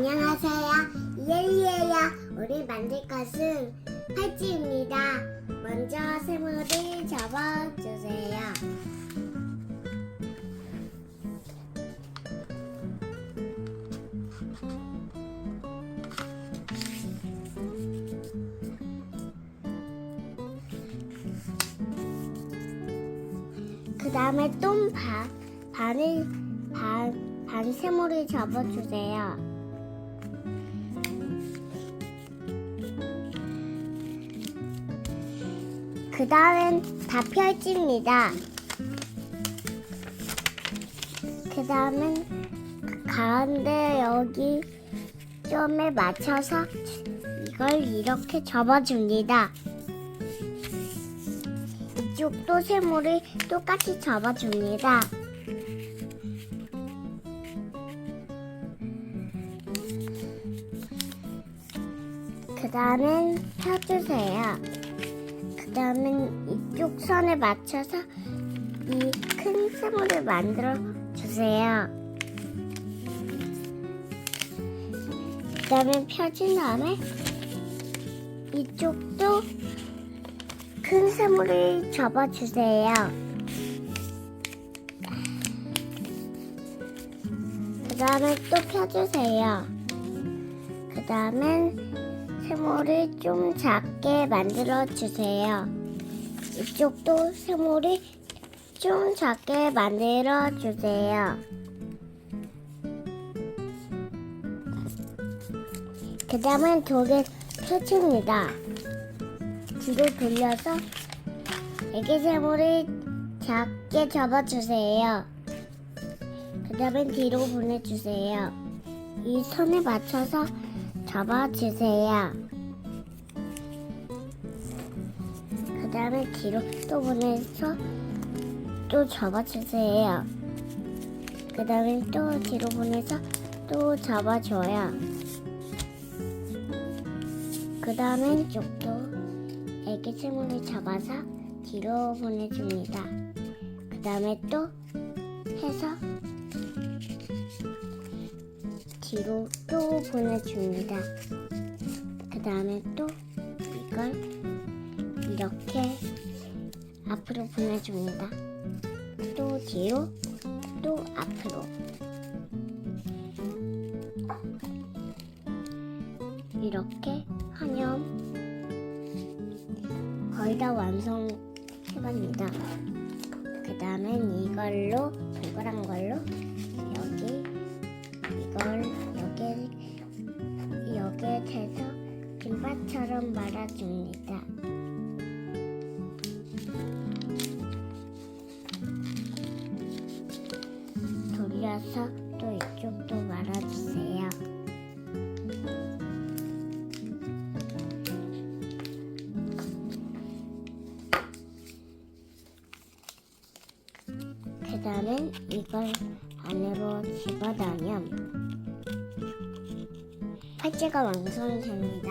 안녕하세요. 이엘리예요. 우리 만들 것은 팔찌입니다. 먼저 세모를 접어주세요. 그 다음에 또 반, 반을, 반, 반 세모를 접어주세요. 그 다음엔 다 펼칩니다. 그 다음엔 가운데 여기 점에 맞춰서 이걸 이렇게 접어줍니다. 이쪽도 세모를 똑같이 접어줍니다. 그 다음엔 펴주세요. 그 다음엔 이쪽 선에 맞춰서 이큰 세모를 만들어 주세요. 그 다음에 펴준 다음에 이쪽도 큰 세모를 접어주세요. 그 다음에 또 펴주세요. 그 다음엔 세모를 좀 작게 만들어 주세요. 이쪽도 세모를 좀 작게 만들어 주세요. 그 다음엔 돌을 펼칩니다. 뒤로 돌려서 애기 세모를 작게 접어주세요. 그 다음엔 뒤로 보내주세요. 이 선에 맞춰서 접어주세요. 그 다음에 뒤로 또 보내서 또 접어주세요. 그 다음에 또 뒤로 보내서 또 접어줘요. 그 다음엔 쪽도 애기 세모를 잡아서 뒤로 보내줍니다. 그 다음에 또 해서 뒤로 또 보내줍니다. 그 다음에 또 이걸 이렇게 앞으로 보내줍니다. 또 뒤로 또 앞으로 이렇게 하면 거의 다 완성해갑니다. 그 다음엔 이걸로 동그란 걸로 여기 이걸 여기 여기에 대서 김밥처럼 말아줍니다. 돌려서 또 이쪽도 말아주세요. 그 다음엔 이걸 안으로 집어넣으면 팔찌가 완성됩니다.